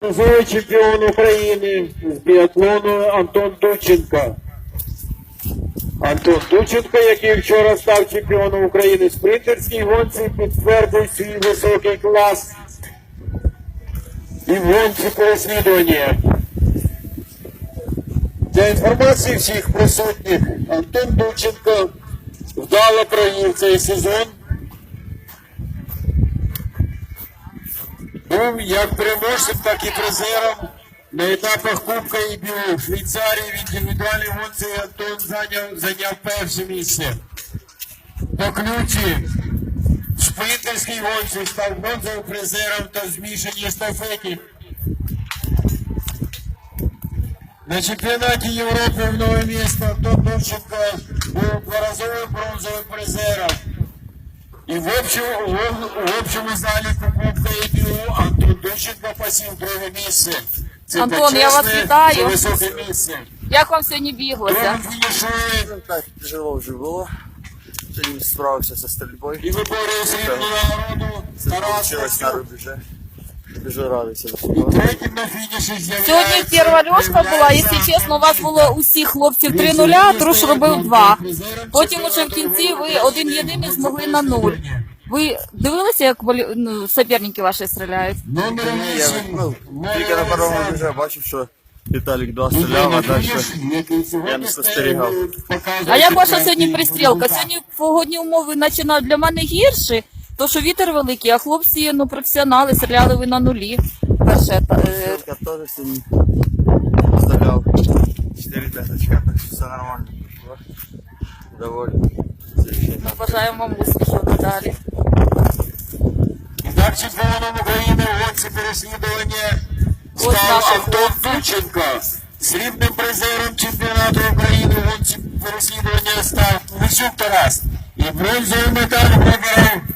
Бронзовий чемпіон України з біатлону Антон Дученко. Антон Дученко, який вчора став чемпіоном України в спринтерській гонці, підтвердив свій високий клас і в гонці переслідування. Для інформації всіх присутніх, Антон Дученко вдало провів цей сезон. Був як переможцем, так і призером на етапах Кубка і Біо. Швейцарії в індивідуальній гонці Антон зайняв, зайняв перше місце. По ключі в шпринтерській гонці став бронзовим призером та в змішаній естафеті. На чемпіонаті Європи в нове місто Антон Довченко був дворазовим бронзовим призером. І в общому, в, в общому залі Кубка ЕБУ Антон Дощенко посів друге місце. Це Антон, я вас почесне, вітаю. Це високе місце. Як вам сьогодні біглося? Другим фінішує так, тяжело уже было. Сьогодні справився зі стрільбою. і виборює срібну нагороду Тарас Получилось на Костюк. рубеже. З'являється... Сьогодні перша льошка була, якщо чесно, у вас було усіх хлопців 3-0, Труш робив 2. Потім уже в кінці ви один єдиний змогли на 0. Ви дивилися, як волі- ну, суперники ваші стріляють? Номер Я, 8. ну, тільки на першому рубеже бачив, що Віталік два стріляв, а далі я не спостерігав. А як ваша сьогодні пристрілка? Сьогодні погодні умови починають для мене гірші, то що вітер великий, а хлопці ну, професіонали стріляли ви на нулі. Перше, та- е, Стрілка теж сьогодні стріляв. Чотири п'яточка, так що все нормально. Доволі. Завершення. бажаємо вам успіхів надалі. Так чемпіоном України в гонці переслідування Ось став наша Антон Дученко. Срібним призером чемпіонату України в гонці переслідування став Мисюк Тарас. І бронзовий медаль виборов